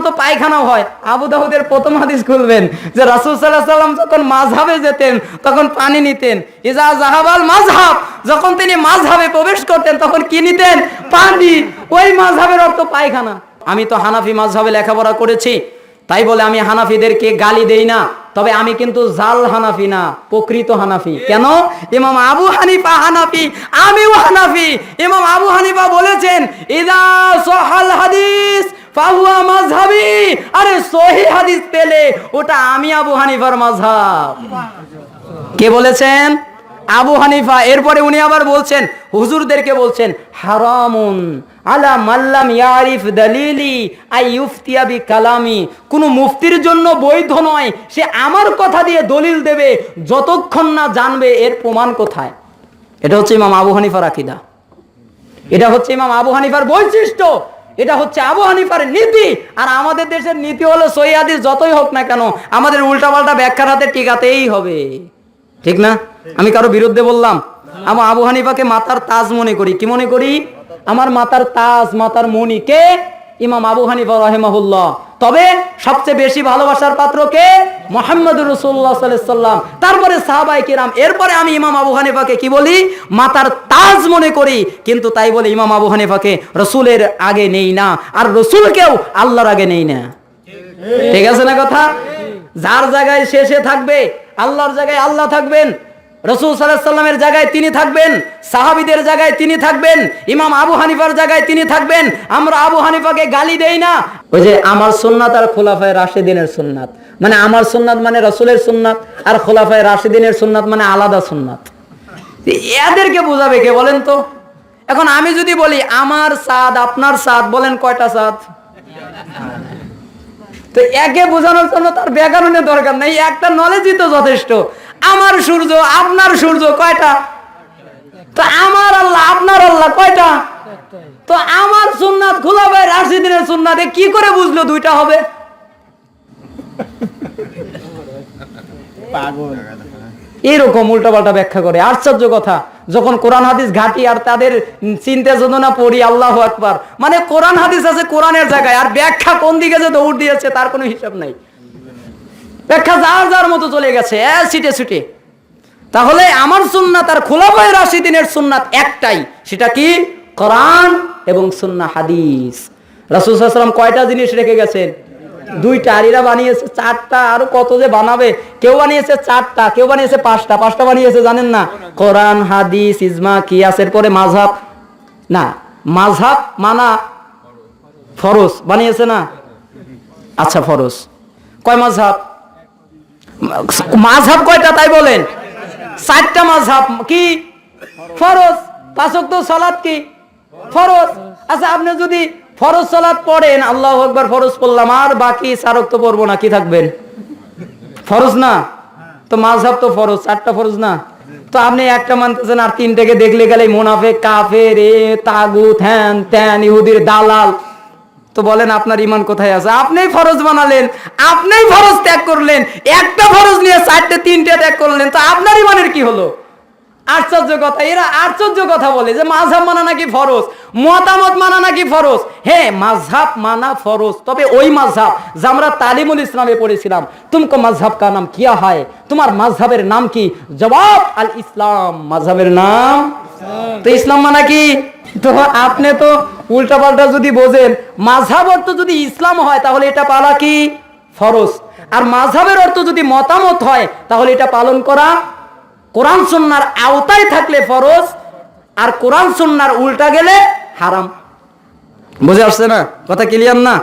অন্তত পায়খানাও হয়। আবু দাউদের প্রথম হাদিস খুলবেন যে রাসূল আলাইহি সাল্লাম যখন মাযহাবে যেতেন, তখন পানি নিতেন। ইজা জাহাবাল মাযহাব, যখন তিনি মাযহাবে প্রবেশ করতেন, তখন কি নিতেন? পানি। ওই মাযহাবের অর্থ পায়খানা। আমি তো হানাফি মাযহাবে লেখাপড়া করেছি, তাই বলে আমি হানাফিদেরকে গালি দেই না। তবে আমি কিন্তু জাল হানাফি না, প্রকৃত হানাফি। কেন? ইমাম আবু হানিফা হানাফি, আমিও হানাফি। ইমাম আবু হানিফা বলেছেন, ইদা সহাল হাদিস ফাহুয়া মাযহাবি। আরে সহি হাদিস পেলে ওটা আমি আবু হানিফার মাযহাব। কে বলেছেন? আবু হানিফা। এরপরে উনি আবার বলছেন, হুজুরদেরকে বলছেন, হারামুন আলা মাল্লাম ইয়ারিফ দলিলি আই ইউফতিয়া বি কালামি কোনো মুফতির জন্য বৈধ নয়, সে আমার কথা দিয়ে দলিল দেবে, যতক্ষণ না জানবে এর প্রমাণ কোথায়। এটা হচ্ছে ইমাম আবু হানিফার আকিদা। এটা হচ্ছে ইমাম আবু হানিফার বৈশিষ্ট্য। এটা হচ্ছে আবু হানিফার নীতি। আর আমাদের দেশের নীতি হলো সৈয়াদি যতই হোক না কেন, আমাদের উল্টাপাল্টা ব্যাখ্যার হাতে টিকাতেই হবে। ঠিক না? আমি কারও বিরুদ্ধে বললাম আমার আবু হানিফাকে মাতার তাজ মনে করি। কি মনে করি? আমার মাতার তাজ, মাতার মনি কে? ইমাম আবু হানিফা রহেমাহুল্লাহ। তবে সবচেয়ে বেশি ভালোবাসার পাত্র কে? মোহাম্মদ রসুল্লাহ সাল্লাম তারপরে সাহাবাই কিরাম, এরপরে আমি ইমাম আবু হানিফাকে কি বলি? মাতার তাজ মনে করি, কিন্তু তাই বলে ইমাম আবু হানিফাকে রসুলের আগে নেই না, আর রসুলকেও আল্লাহর আগে নেই না। ঠিক আছে না কথা? যার জায়গায় শেষে থাকবে, আল্লাহর জায়গায় আল্লাহ থাকবেন। রসুল সাল্লামের জায়গায় তিনি থাকবেন, সাহাবিদের জায়গায় তিনি থাকবেন, ইমাম আবু হানিফার জায়গায় তিনি থাকবেন। আমরা আবু হানিফাকে গালি দেই না। ওই যে আমার সুন্নাত আর খোলাফায় রাশেদিনের সুন্নাত। মানে আমার সুন্নাত মানে রসুলের সুন্নাত আর খোলাফায় রাশেদিনের সুন্নাত মানে আলাদা সুন্নাত। এদেরকে বোঝাবে কে বলেন তো? এখন আমি যদি বলি, আমার সাদ, আপনার সাদ, বলেন কয়টা সাদ? তো একে বোঝানোর জন্য তার ব্যাকরণের দরকার নেই, একটা নলেজই তো যথেষ্ট। আমার সূর্য আপনার সূর্য কয়টা? তো আমার আল্লাহ আপনার আল্লাহ কয়টা? তো আমার সুন্নাত খুলাবে রাশিদিনের সুন্নাতে কি করে বুঝলো দুইটা হবে? এরকম উল্টাপাল্টা ব্যাখ্যা করে। আশ্চর্য কথা যখন কোরআন হাদিস ঘাটি আর তাদের চিন্তা যোজনা পড়ি আল্লাহ আকবার। মানে কোরআন হাদিস আছে কোরআনের জায়গায় আর ব্যাখ্যা কোন দিকে যে দৌড় দিয়েছে তার কোনো হিসাব নাই। ব্যাখ্যা যার যার মতো চলে গেছে সিটে সিটে তাহলে আমার সুন্নাত আর খোলাফায় রাশিদিনের সুন্নাত একটাই, সেটা কি? কোরআন এবং সুন্না হাদিস। রাসূল সাল্লাল্লাহু কয়টা জিনিস রেখে গেছেন? দুইটা। আর এরা বানিয়েছে চারটা। আরও কত যে বানাবে? কেউ বানিয়েছে চারটা, কেউ বানিয়েছে পাঁচটা। পাঁচটা বানিয়েছে, জানেন না? কোরআন, হাদিস, ইজমা, কিয়াসের পরে মাযহাব। না, মাযহাব মানা ফরজ। বানিয়েছে না? আচ্ছা ফরজ। কয় মাযহাব? মাযহাব কয়টা তাই বলেন? চারটা মাযহাব কি? ফরজ। পাঁচক তো সালাত কি? ফরজ। আচ্ছা আপনি যদি ফরজ সালাত পড়েন, আল্লাহ একবার ফরজ পড়লাম, আর বাকি চারক তো পড়ব না, কি থাকবেন? ফরজ না? তো মাযহাব তো ফরজ, চারটা ফরজ না? তো আপনি একটা মানতেছেন, আর তিনটাকে দেখলে গেলে মোনাফে কাফের রে তাগুত, হ্যান, ত্যান, ইহুদির দালাল। তো বলেন, আপনার ইমান কোথায় আছে? আপনিই ফরজ বানালেন, আপনিই ফরজ ত্যাগ করলেন, একটা ফরজ নিয়ে চারটে, তিনটে ত্যাগ করলেন, তো আপনার ইমানের কি হলো? আশ্চর্য কথা, এরা আশ্চর্য কথা বলে যে মাঝহাব মানা নাকি ফরজ, মতামত মানা নাকি ফরজ? হ্যাঁ মাঝহাব মানা ফরজ, তবে ওই মাঝহাব যা আমরা তালিমুল ইসলামে পড়েছিলাম। তুমকো মাঝহাব কা নাম? কিয়া হয়? তোমার মাঝহাবের নাম কি? জবাব, আল ইসলাম। মাঝহাবের নাম? তো ইসলাম মানা কি? তো আপনি তো উল্টা পাল্টা যদি বোঝেন, মাঝহাব অর্থ যদি ইসলাম হয়, তাহলে এটা পালা কি? ফরজ। আর মাঝহাবের অর্থ যদি মতামত হয়, তাহলে এটা পালন করা কোরআন সন্ন্যার আওতায় থাকলে ফরজ, আর কোরআন সন্ন্যার উল্টা গেলে হারাম। বুঝে আসছে না? কথা ক্লিয়ার না?